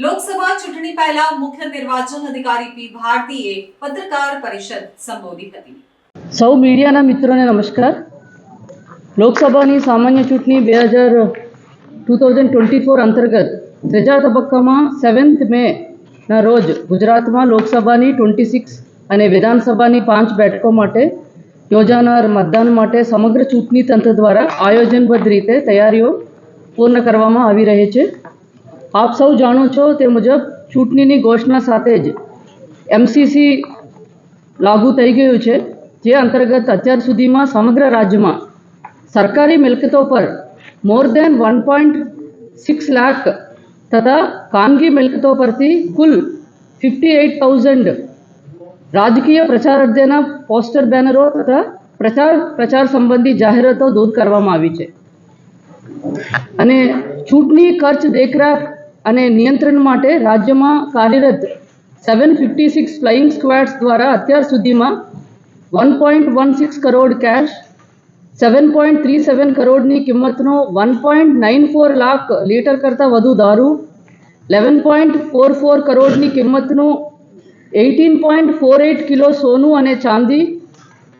યોજાયેલા મુખ્ય નિર્વાચન અધિકારી પી ભારતીએ પત્રકાર પરિષદ સંબોધી હતી. સૌ મીડિયાના મિત્રોને નમસ્કાર. લોકસભાની સામાન્ય ચૂંટણી બે હજાર ટુ થાઉઝન્ડ ટ્વેન્ટી ફોર અંતર્ગત ત્રીજા તબક્કામાં સેવન્થ મેના રોજ ગુજરાતમાં લોકસભાની ટ્વેન્ટી સિક્સ અને વિધાનસભાની પાંચ બેઠકો માટે યોજાનાર મતદાન માટે સમગ્ર ચૂંટણી તંત્ર દ્વારા આયોજનબદ્ધ રીતે તૈયારીઓ પૂર્ણ કરવામાં આવી રહી છે. આપ સૌ જાણો છો તે મુજબ ચૂંટણીની ઘોષણા સાથે જ એમસીસી લાગુ થઈ ગયું છે, જે અંતર્ગત અત્યાર સુધીમાં સમગ્ર રાજ્યમાં સરકારી મિલકતો પર more than one point six lakh તથા ખાનગી મિલકતો પરથી કુલ ફિફ્ટી એઇટ થાઉઝન્ડ રાજકીય પ્રચાર અર્ધેના પોસ્ટર, બેનરો તથા પ્રચાર પ્રચાર સંબંધી જાહેરાતો દૂર કરવામાં આવી છે. અને ચૂંટણી ખર્ચ દેખરેખ અને નિયંત્રણ માટે રાજ્યમાં કાર્યરત seven fifty six flying squads દ્વારા અત્યાર સુધીમાં one point one six crore cash seven point three seven કરોડની કિંમતનો one point nine four lakh litre કરતાં વધુ દારૂ લેવન પોઈન્ટ ફોર ફોર કરોડની કિંમતનું eighteen point four eight kilo સોનું અને ચાંદી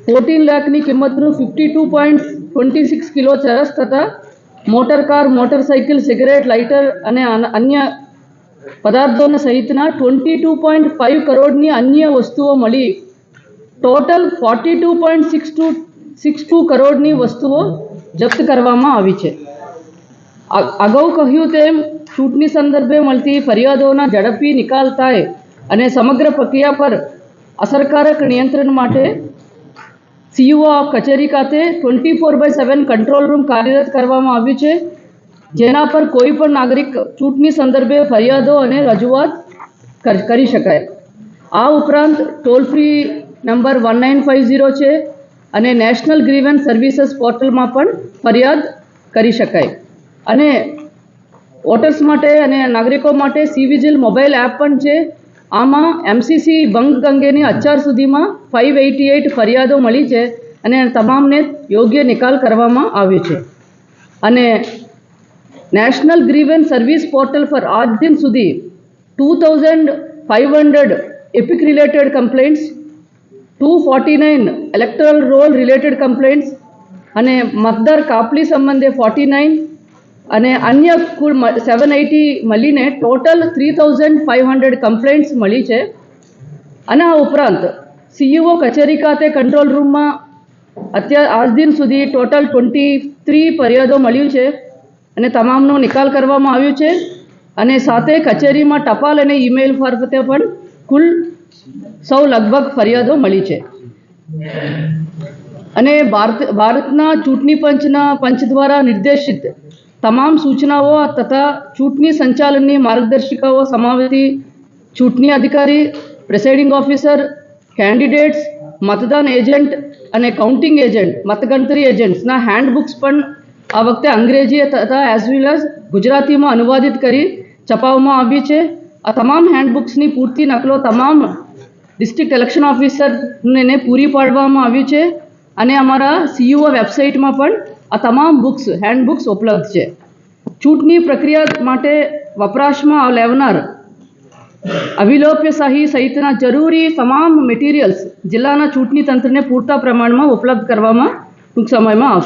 ફોર્ટીન લાખની કિંમતનું fifty two point twenty six kilo ચરસ તથા motor car motorcycle cigarette, lighter અને અન્ય પદાર્થોના સહિતના ટ્વેન્ટી ટુ પોઈન્ટ ફાઇવ કરોડની અન્ય વસ્તુઓ મળી. Total forty two point six two six two કરોડની વસ્તુઓ જપ્ત કરવામાં આવી છે. અગાઉ કહ્યું તેમ છૂટની સંદર્ભે મળતી ફરિયાદોના ઝડપી નિકાલ થાય અને સમગ્ર પ્રક્રિયા પર અસરકારક નિયંત્રણ માટે સીઈઓ કચેરી ખાતે twenty four by seven control room કાર્યરત કરવામાં આવ્યું છે, જેના પર કોઈ પણ નાગરિક ચૂંટણી સંદર્ભે ફરિયાદો અને રજૂઆત કર- શકાય. આ ઉપરાંત toll free number one nine five zero છે અને નેશનલ ગ્રીવન્સ સર્વિસીસ પોર્ટલમાં પણ ફરિયાદ કરી શકાય. અને વોટર્સ માટે અને નાગરિકો માટે સી વિજિલ મોબાઈલ એપ પણ છે આમાં એમસીસી ભંગ અંગેની અત્યાર સુધીમાં ફાઇવ એઇટી એઇટ ફરિયાદો મળી છે અને તમામને યોગ્ય નિકાલ કરવામાં આવ્યો છે. અને નેશનલ ગ્રીવન સર્વિસ પોર્ટલ પર આજ દિન સુધી two thousand five hundred EPIC related complaints two forty nine electoral roll related complaints અને મતદાર કાપલી સંબંધે ફોર્ટી નાઇન અને અન્ય કુલ સેવન એટી મળીને total three thousand five hundred complaints મળી છે. અને આ ઉપરાંત સીઈઓ કચેરી ખાતે કંટ્રોલ રૂમમાં અત્યાર, આજ દિન સુધી ટોટલ ટ્વેન્ટી થ્રી ફરિયાદો મળ્યું છે અને તમામનો નિકાલ કરવામાં આવ્યો છે. અને સાથે કચેરીમાં ટપાલ અને ઈમેલ મારફતે પણ કુલ સૌ લગભગ ફરિયાદો મળી છે. અને ભારત, ભારતના ચૂંટણી પંચના, પંચ દ્વારા નિર્દેશિત તમામ સૂચનાઓ તથા ચૂંટણી સંચાલનની માર્ગદર્શિકાઓ સમાવતી ચૂંટણી અધિકારી પ્રિસાઇડિંગ ઓફિસર કેન્ડિડેટ્સ મતદાન એજન્ટ અને કાઉન્ટિંગ એજન્ટ મતગણતરી એજન્ટ્સના હેન્ડબુક્સ પણ આ વખતે અંગ્રેજી તથા એઝ વેલ એઝ ગુજરાતીમાં અનુવાદિત કરી છપાવવામાં આવી છે. આ તમામ હેન્ડબુક્સની પૂરતી નકલો તમામ ડિસ્ટ્રિક્ટ ઇલેક્શન ઓફિસરને પૂરી પાડવામાં આવી છે અને અમારા સીયુઓ વેબસાઇટમાં પણ આ તમામ બુક્સ હેન્ડ બુક્સ ઉપલબ્ધ છે. ચૂંટણી પ્રક્રિયા માટે વપરાશમાં લેવનાર અભિલોપ્ય શાહી સહિતના જરૂરી તમામ મટીરિયલ્સ જિલ્લાના ચૂંટણી તંત્રને પૂરતા પ્રમાણમાં ઉપલબ્ધ કરવામાં ટૂંક સમયમાં આવશે.